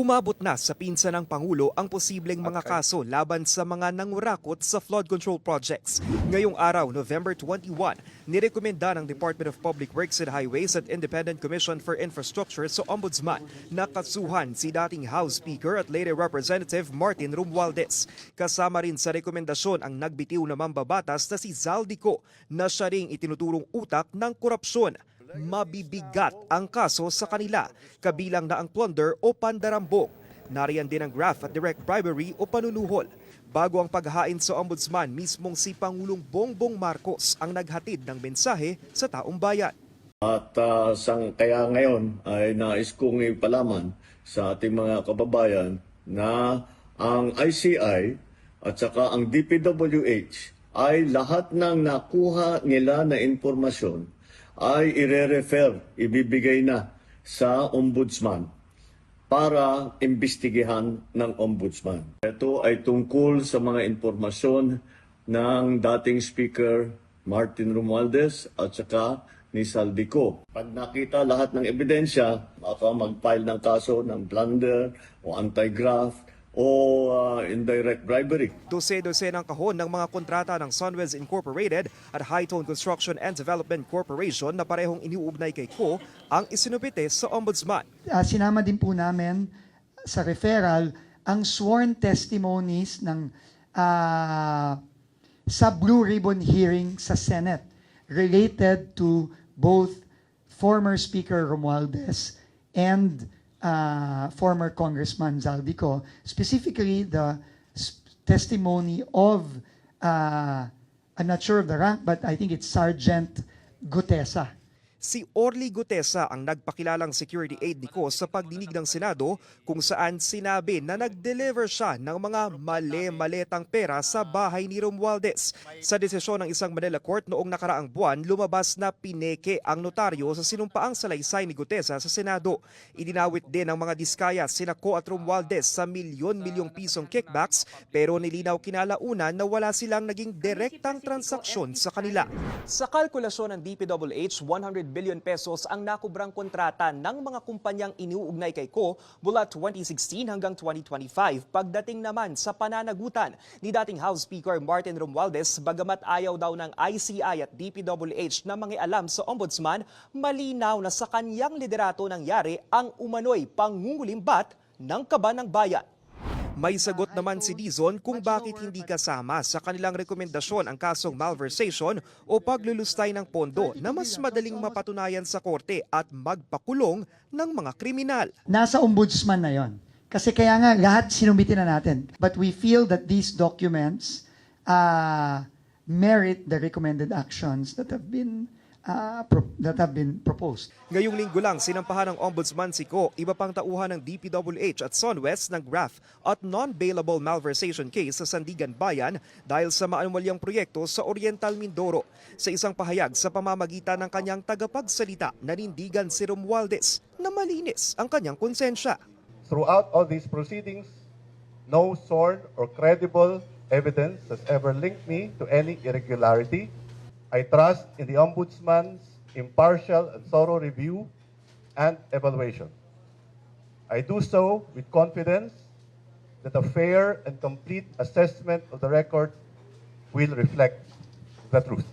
Umabot na sa pinsa ng Pangulo ang posibleng mga kaso laban sa mga nangurakot sa flood control projects. Ngayong araw, November 21, nirekomenda ng Department of Public Works and Highways at Independent Commission for Infrastructure sa Ombudsman na kasuhan si dating House Speaker at Lady Representative Martin Romualdez. Kasama rin sa rekomendasyon ang nagbitiw na mambabatas na si Zaldico na siya ring itinuturong utak ng korupsyon mabibigat ang kaso sa kanila, kabilang na ang plunder o pandarambong. Nariyan din ang graft at direct bribery o panunuhol. Bago ang paghain sa ombudsman, mismong si Pangulong Bongbong Marcos ang naghatid ng mensahe sa taong bayan. At ah, sang, kaya ngayon ay nais kong ipalaman sa ating mga kababayan na ang ICI at saka ang DPWH ay lahat ng nakuha nila na informasyon ay ire-refer, ibibigay na sa ombudsman para imbestigahan ng ombudsman. Ito ay tungkol sa mga informasyon ng dating Speaker Martin Romualdez at saka ni Saldico. Pag nakita lahat ng ebidensya, baka mag-file ng kaso ng plunder o anti-graft o ah, indirect bribery. Dose-dose ng kahon ng mga kontrata ng Sunwez Incorporated at Hightone Construction and Development Corporation na parehong iniuugnay kay Ko ang isinupite sa ombudsman. Ah, sinama din po namin sa referral ang sworn testimonies ng ah, sa Blue Ribbon hearing sa Senate related to both former Speaker Romualdez and ah, former Congressman Zaldico, specifically the testimony of, ah, I'm not sure of the rank, but I think it's Sergeant Gutesa. Si Orly Gutesa ang nagpakilalang security aide ni Ko sa pagdinig ng Senado kung saan sinabi na nag-deliver siya ng mga mali-maletang pera sa bahay ni Romualdez. Sa desisyon ng isang Manila court noong nakaraang buwan, lumabas na pineke ang notaryo sa sinumpaang salaysay ni Gutesa sa Senado. Idinawit din ng mga diskaya sina Ko at Romualdez sa milyon-milyong pisong kickbacks pero nilinaw kinalaunan na wala silang naging direktang transaksyon sa kanila. Sa kalkulasyon ng DPWH, 100 billion pesos ang nakubrang kontrata ng mga kumpanyang iniuugnay kay Ko mula 2016 hanggang 2025. Pagdating naman sa pananagutan ni dating House Speaker Martin Romualdez, bagamat ayaw daw ng ICI at DPWH na mangialam sa ombudsman, malinaw na sa kanyang liderato nangyari ang umano'y pangungulimbat ng kaba ng bayan. May sagot naman si Dizon kung bakit hindi kasama sa kanilang rekomendasyon ang kasong malversation o paglulustay ng pondo na mas madaling mapatunayan sa korte at magpakulong ng mga kriminal. nasa ombudsman na yon. Kasi kaya nga lahat sinubitin na natin. But we feel that these documents uh, merit the recommended actions that have been uh, pro- that have been proposed. Ngayong linggo lang sinampahan ng Ombudsman si Ko iba pang tauhan ng DPWH at Sunwest ng graft at non-bailable malversation case sa Sandigan Bayan dahil sa maanumalyang proyekto sa Oriental Mindoro. Sa isang pahayag sa pamamagitan ng kanyang tagapagsalita, nanindigan si Romualdez na malinis ang kanyang konsensya. Throughout all these proceedings, no sworn or credible evidence has ever linked me to any irregularity. I trust in the Ombudsman's impartial and thorough review and evaluation. I do so with confidence that a fair and complete assessment of the record will reflect the truth.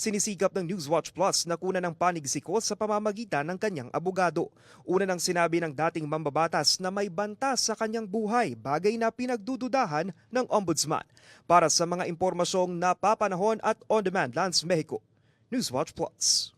Sinisikap ng Newswatch Plus na kuna ng panig si Ko sa pamamagitan ng kanyang abogado. Una nang sinabi ng dating mambabatas na may banta sa kanyang buhay, bagay na pinagdududahan ng ombudsman. Para sa mga impormasyong napapanahon at on-demand Lance Mexico, Newswatch Plus.